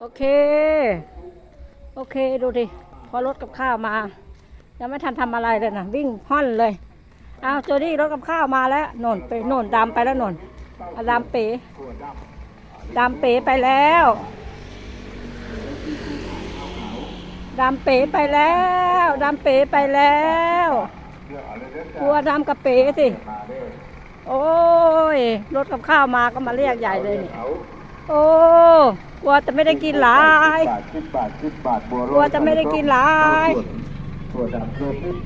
โอเค โอเคดูดิ พอรถกับข้าวมา ยังไม่ทันทำอะไรเลยนะวิ่งห่อนเลย เอาโจดี้รถกับข้าวมาแล้วโนนไปโนนดำไปแล้วโนนดำเป๋ดำเป๋ไปแล้วดำเป๋ไปแล้วดำเป๋ไปแล้วกลัวดำกับเป๋สิ โอ้ย รถกับข้าวมาก็มาเรียกใหญ่เลยนี่ โอ้กลัวจะไม่ได้กินหลายบาทสิบบาทสิบบาทบัวกลัวจะไม่ได้กินหลายถั่วดำเกลือพริก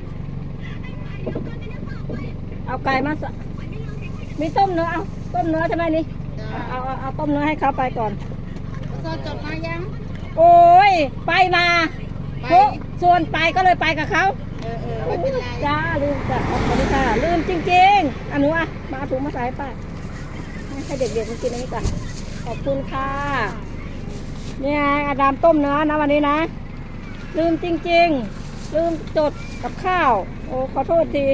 เอาไก่มาสมีต้มเนื้อเอาต้มเนื้อใช่ไหมนี่เอาเอาเอาต้มเนื้อให้เขาไปก่อนโซจบมายัง โอ้ยไปมาไปโอ้ส่วนไปก็เลยไปกับเขาเออเออไม่เป็นไรจ้าลืมจ้ะขอบคุณค่ะลืมจริงๆอันหนูอะมาเอาถุงมาใส่ให้ป้าให้เด็กๆมันกินอันนี้ก่อนข อบคุณค่ะ นี่ไงอาดามต้มเนื้อนะวันนี้นะ ลืมจริง ๆ ลืมจดกับข้าว โอ้ขอโทษที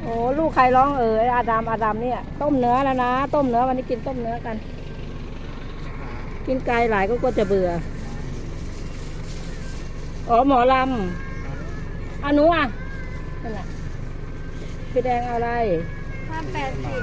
โอ้ลูกใครร้องเอ๋ยอาดามอาดามเนี่ย ต้มเนื้อแล้วนะ ต้มเนื้อวันนี้กินต้มเนื้อกัน กินไกลหลายก็กลัวจะเบื่อ อ๋อหมอลำอานุอะนั่นน่ะพี่แดงเอาอะไรห้าแปดสิบ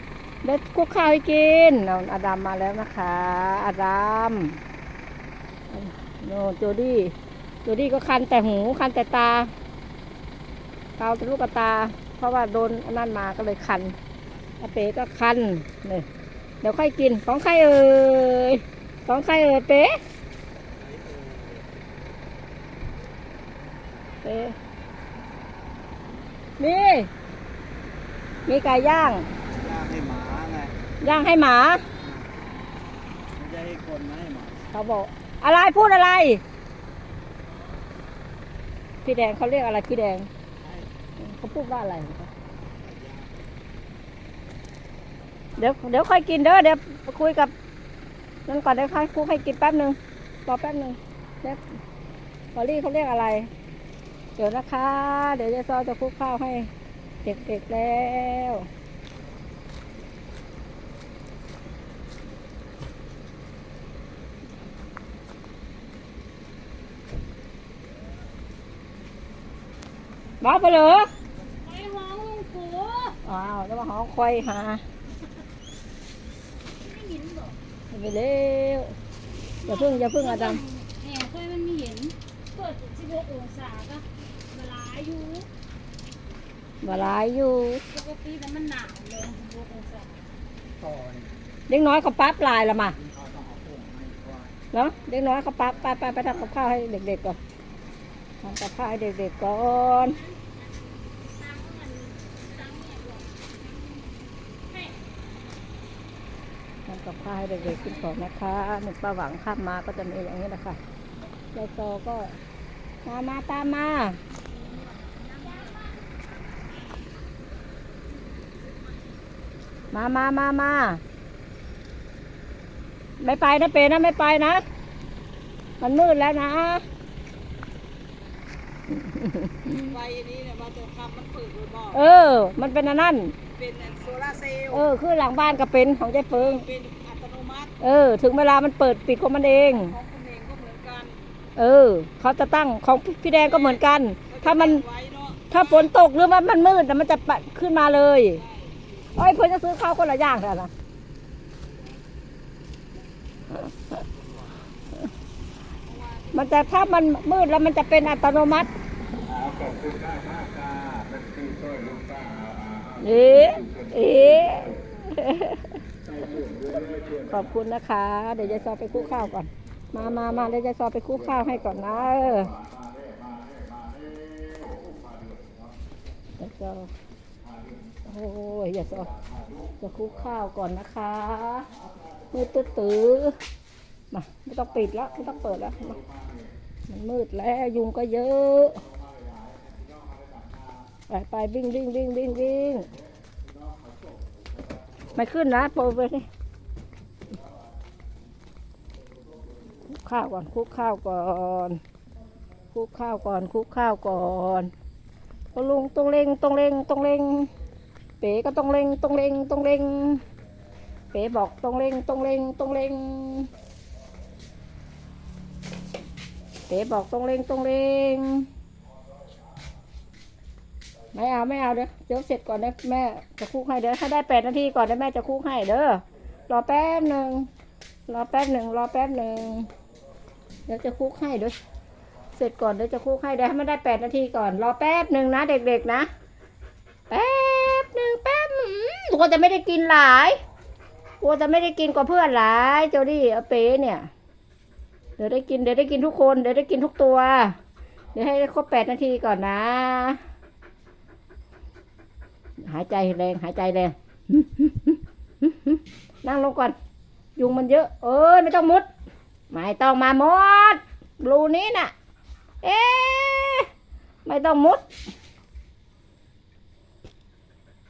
เดี๋ยวคุกข้าวให้กินเอาอาดามมาแล้วนะคะ อาดามโนโจดี้โจดี้ก็คันแต่หูคันแต่ตาเกาแต่ลูกตา เพราะว่าโดนนั่นมาก็เลยคันอาเป๋ก็คันเนี่ยเดี๋ยวค่อยกินของใครเอ่ยของใครเอ่ยเป๋เป๋มีมีไก่ย่าง ย่างให้หมาไง ย่างให้หมา ไม่ใช่ให้คนนะให้หมาเขาบอก อะไรพูดอะไร พี่แดงเขาเรียกอะไรพี่แดง เขาพูดว่าอะไร เดี๋ยวเดี๋ยวค่อยกินเด้อเดี๋ยวคุยกับนั่นก่อนเดี๋ยวค่อยคุยให้กินแป๊บหนึ่งรอแป๊บหนึ่งเดี๋ยวบอลลี่เขาเรียกอะไร เดี๋ยวนะคะ เดี๋ยวจะซอจะคุกข้าวให้เด็กๆแล้ว บอกไปเลยไอ้ห้องกูอ้าวแล้วมาหอคอยหาไม่เห็นบอกไปเร็วอย่าพึ่งอย่าพึ่งอาดัมแหมค่อยมันไม่เห็นเปิดสิบหกองศาก็เวลาอยู่บาลายอยู่ปกติแต่มันหนาวเลยสิบหกองศาต่อนี่เด็กน้อยเขาปั๊บลายละมาเขาต้องเอาพวกให้ควายเนาะเด็กน้อยเขาปั๊บไปไปไปทำกับข้าวให้เด็กๆก่อน ทำกับข้าวเด็กๆก่อนทำกับข้าวเด็กๆกินก่อนนะคะหนึ่งป้าหวังข้ามมาก็จะมีอย่างนี้นะคะยายโตก็มามาตามมามามามามา ไม่ไปนะเปนะไม่ไปนะ มันมืดแล้วนะ ไฟนี้เนี่ยมาจะทำมันเปิดเลยบอกเออ มันเป็นอันนั่นเป็นโซลาร์เซลล์เออ คือหลังบ้านก็เป็นของเจ๊เฟิง เป็นอัตโนมัติเออ ถึงเวลามันเปิดปิดของมันเอง ของคุณเองก็เหมือนกันเออ เขาจะตั้งของพี่แดงก็เหมือนกัน ถ้ามัน ไว้เนาะถ้าฝนตกหรือว่ามันมืดน่ะมันจะปะขึ้นมาเลยโอ้ยเพื่อนจะซื้อข้าวคนละอย่างเถอะนะมันจะถ้ามันมืดแล้วมันจะเป็นอัตโนมัติ เอ๊ะเอ๊ะขอบคุณนะคะ เดี๋ยวยายซอไปคู่ข้าวก่อน มามามาเดี๋ยวยายซอไปคู่ข้าวให้ก่อนนะเออยายซอโอ้ยอย่าซอจะคู่ข้าวก่อนนะคะมือตื้อตื้อมาไม่ต้องปิดแล้วไม่ต้องเปิดแล้วมามันมืดแล้วยุงก็เยอะ ไปไปวิ่งวิ่งวิ่งวิ่งวิ่งไม่ขึ้นนะโปรไปนี่คุกข้าวก่อนคุกข้าวก่อนคุกข้าวก่อนคุกข้าวก่อนตลุงตรงเล็งตรงเล็งตรงเล็งเป๋ก็ตรงเล็งตรงเล็งตรงเล็งเป๋บอกตรงเล็งตรงเล็งตรงเล็งเต๋บอกตรงเลงตรงเลง ไม่เอาไม่เอาเดี๋ยวเดี๋ยวเสร็จก่อนนะแม่จะคุกให้เดี๋ยวถ้าได้แปดนาทีก่อนนะแม่จะคุกให้เด้อรอแป๊บหนึ่งรอแป๊บหนึ่งรอแป๊บหนึ่งเดี๋ยวจะคุกให้เด้อเสร็จก่อนเดี๋ยวจะคุกให้เดี๋ยวให้มันได้แปดนาทีก่อน รอแป๊บหนึ่งนะเด็กๆนะแป๊บหนึ่งแป๊บกลัวจะไม่ได้กินหลายกลัวจะไม่ได้กินกว่าเพื่อนหลายเจ้าดิเอาเป๋เนี่ย เดี๋ยวได้กินเดี๋ยวได้กินทุกคนเดี๋ยวได้กินทุกตัว เดี๋ยวให้ครบแปดนาทีก่อนนะ หายใจแรง หายใจแรงนั่งลงก่อน ยุงมันเยอะ เอ้ยไม่ต้องมุด ไม่ต้องมามุดรูนี้น่ะ เอ๊ะไม่ต้องมุด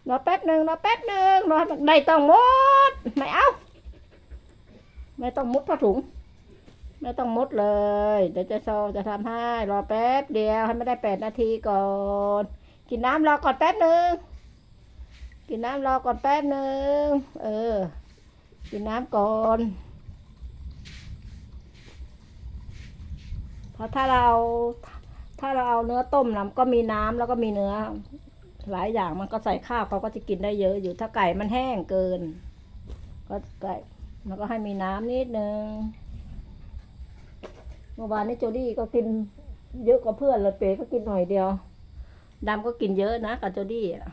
รอแป๊บหนึ่งรอแป๊บหนึ่งรอได้ต้องมุด ไม่เอา ไม่ต้องมุดผ้าถุง ไม่ต้องมุดเลย เดี๋ยวจะโซจะทำให้ รอแป๊บเดียวให้ไม่ได้แปดนาทีก่อน กินน้ำรอก่อนแป๊บหนึ่ง กินน้ำรอก่อนแป๊บหนึ่งเออ กินน้ำก่อนเพราะถ้าเราถ้าเราเอาเนื้อต้มนะก็มีน้ำแล้วก็มีเนื้อ หลายอย่างมันก็ใส่ข้าวเขาก็จะกินได้เยอะอยู่ถ้าไก่มันแห้งเกิน ก็ไก่มันก็ให้มีน้ำนิดนึงเมื่อวานนี้โจดี้ก็กินเยอะกว่าเพื่อนเลยเป๋ก็กินหน่อยเดียวดำก็กินเยอะนะกับโจดี้อะ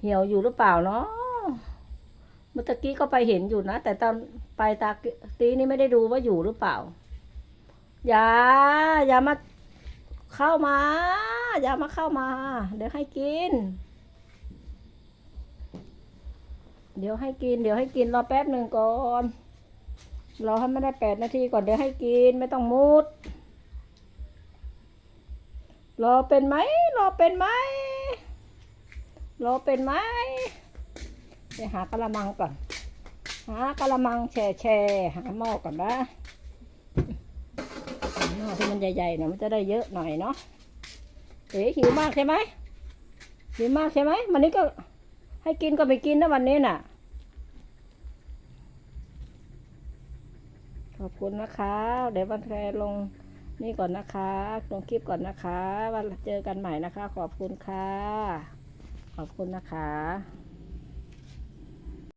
เหี่ยวอยู่หรือเปล่าเนาะเมื่อกี้ก็ไปเห็นอยู่นะ แต่ตอนไปตาตีนี่ไม่ได้ดูว่าอยู่หรือเปล่า อย่า อย่ามาเข้ามา อย่ามาเข้ามา เดี๋ยวให้กิน เดี๋ยวให้กิน เดี๋ยวให้กินรอแป๊บหนึ่งก่อนรอให้ไม่ได้แปดนาทีก่อนเดี๋ยวให้กินไม่ต้องมุด รอเป็นไหมรอเป็นไหม รอเป็นไหมไปหากระมังก่อน หากระมังแช่แช่หาหม้อก่อนนะหม้อที่มันใหญ่ๆหน่อยมันจะได้เยอะหน่อยเนาะเอ๋หิวมากใช่ไหมหิวมากใช่ไหมวันนี้ก็ให้กินก็ไม่กินนะวันนี้น่ะ ขอบคุณนะคะ เดี๋ยววันแครลงนี่ก่อนนะคะ ลงคลิปก่อนนะคะวันเจอกันใหม่นะคะ ขอบคุณค่ะ ขอบคุณนะคะ